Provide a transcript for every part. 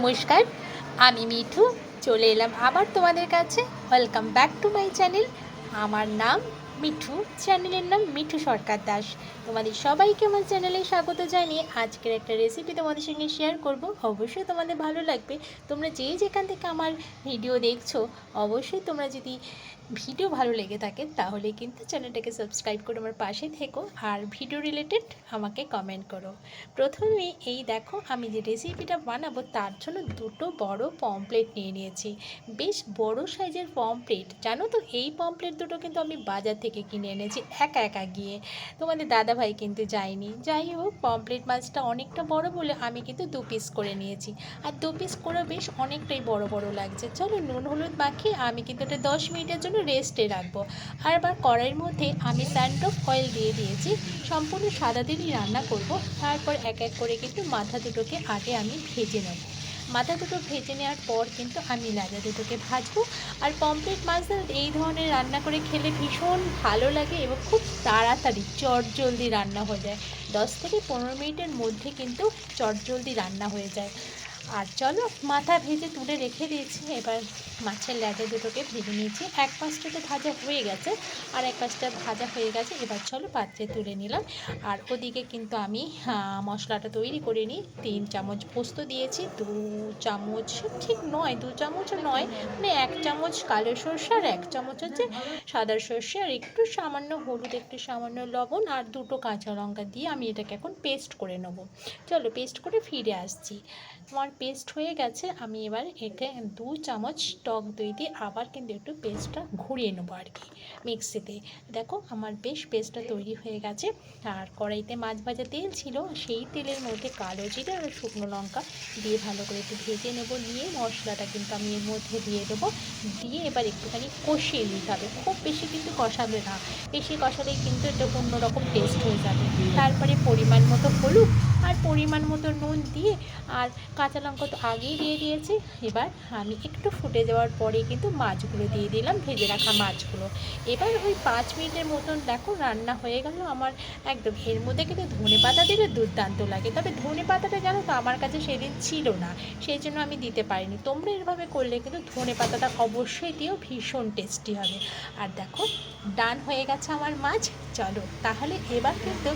নমস্কার, আমি মিঠু, চলে এলাম আবার তোমাদের কাছে। Welcome back to my channel আমার নাম মিঠু চ্যানেলের নাম মিঠু সরকার দাস। তোমাদের সবাইকে আমার চ্যানেলে স্বাগত জানিয়ে আজকের একটা রেসিপি তোমাদের সঙ্গে শেয়ার করব। অবশ্যই তোমাদের ভালো লাগবে। তোমরা যে যেখান থেকে আমার ভিডিও দেখছ, অবশ্যই তোমরা যদি ভিডিও ভালো লেগে থাকে, তাহলে কিন্তু চ্যানেলটাকে সাবস্ক্রাইব করে আমার পাশে থেকো। আর ভিডিও রিলেটেড আমাকে কমেন্ট করো। প্রথমে এই দেখো, আমি যে রেসিপিটা বানাবো, তার জন্য দুটো বড় পমপ্লেট নিয়ে নিয়েছি। বেশ বড় সাইজের পমপ্লেট জানো তো, এই পমপ্লেট দুটো কিন্তু আমি বাজার থেকে কিনে এনেছি, একা একা গিয়ে। তোমাদের দাদাভাই কিন্তু যায়নি। যাই হোক পমপ্লেট মাছটা অনেকটা বড় বলে আমি কিন্তু দু পিস করে নিয়েছি। আর দু পিস করে বেশ অনেকটাই বড় বড় লাগছে। চলো নুন, হলুদ মাখিয়ে আমি কিন্তু এটা দশ মিনিটের জন্য রেস্টে রাখব। আর এবার কড়াইয়ের মধ্যে আমি স্যান্ডফ অয়েল দিয়ে দিয়েছি। সম্পূর্ণ সাদা দিনই রান্না করব। তারপর এক এক করে কিন্তু মাথা দুটোকে আগে আমি ভেজে নেব। মাথা দুটো ভেজে নেওয়ার পর কিন্তু আমি লাজা দুটোকে ভাজবো। আর পমপ্লেট মাছ এই ধরনের রান্না করে খেলে ভীষণ ভালো লাগে এবং খুব তাড়াতাড়ি চটজলদি রান্না হয়ে যায়। দশ থেকে পনেরো মিনিটের মধ্যে কিন্তু চটজলদি রান্না হয়ে যায়। আর চলো, মাথা ভেজে তুলে রেখে দিয়েছি। এবার মাছের ল্যাজা দুটোকে ভেজে নিয়েছি। এক পাশটা তো ভাজা হয়ে গেছে আর এক পাশটা ভাজা হয়ে গেছে। এবার চলো পাত্রে তুলে নিলাম। আর ওদিকে কিন্তু আমি মশলাটা তৈরি করে নিই। তিন চামচ পোস্ত দিয়েছি, দু চামচ, ঠিক নয়, দু চামচও নয় মানে এক চামচ কালো সর্ষে আর এক চামচ হচ্ছে সাদা সর্ষে। আর একটু সামান্য হলুদ, একটু সামান্য লবণ আর দুটো কাঁচা লঙ্কা দিয়ে আমি এটাকে এখন পেস্ট করে নেব। চলো পেস্ট করে ফিরে আসছি। আমার পেস্ট হয়ে গেছে, আমি এবার একে দু চামচ টক দই দিয়ে আবার কিন্তু একটু পেস্টটা ঘুরিয়ে নেব আর কি মিক্সিতে দেখো আমার বেশ পেস্টটা তৈরি হয়ে গেছে। আর কড়াইতে মাছ ভাজা তেল ছিল, সেই তেলের মধ্যে কালো জিরে আর শুকনো লঙ্কা দিয়ে ভালো করে একটু ভেজে নেব, নিয়ে মশলাটা কিন্তু আমি এর মধ্যে দিয়ে দেবো। দিয়ে এবার একটুখানি কষিয়ে নিতে হবে, খুব বেশি কিন্তু কষাবে না। বেশি কষালেই কিন্তু এটা অন্যরকম টেস্ট হয়ে যাবে। তারপরে পরিমাণ মতো হলুদ আর পরিমাণ মতো নুন দিয়ে আর কাঁচা লঙ্কা তো আগেই দিয়ে দিয়েছি। এবার আমি একটু ফুটে যাওয়ার পরে কিন্তু মাছগুলো দিয়ে দিলাম, ভেজে রাখা মাছগুলো। এবার ওই পাঁচ মিনিটের মতন দেখো রান্না হয়ে গেল। আমার একদম এর মধ্যে কিন্তু ধনে পাতা দিলে দুর্দান্ত লাগে। তবে ধনে পাতাটা জানো তো আমার কাছে সেদিন ছিল না, সেই জন্য আমি দিতে পারিনি। তোমরা এভাবে করলে কিন্তু ধনে পাতাটা অবশ্যই দিও, ভীষণ টেস্টি হবে। আর দেখো, ডান হয়ে গেছে আমার মাছ। চলো, তাহলে এবার কিন্তু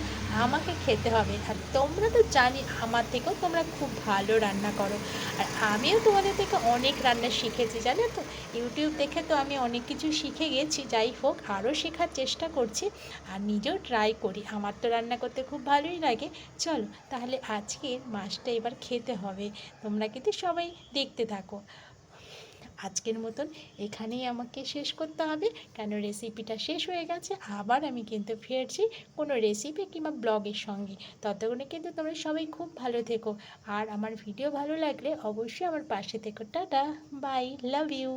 আমাকে খেতে হবে। আর তোমরা তো জানি, আমার থেকেও তোমরা খুব ভালো রান্না করো। আর আমিও তোমাদের থেকে অনেক রান্না শিখেছি, জানো তো? ইউটিউব দেখে তো আমি অনেক কিছু শিখে গেছি, যাই হোক, আরও শেখার চেষ্টা করছি আর নিজেও ট্রাই করি। আমার তো রান্না করতে খুব ভালোই লাগে। চলো, তাহলে আজকের মাছটা এবার খেতে হবে। তোমরা কিন্তু সবাই দেখতে থাকো। আজকের মতন এখানেই আমাকে শেষ করতে হবে। কেন রেসিপিটা শেষ হয়ে গেছে, আবার আমি কিন্তু ফিরছি কোনো রেসিপি কিংবা ব্লগের সঙ্গে। ততক্ষণে কিন্তু তোমরা সবাই খুব ভালো থেকো। আর আমার ভিডিও ভালো লাগলে অবশ্যই আমার পাশে থেকো। Tata bye love you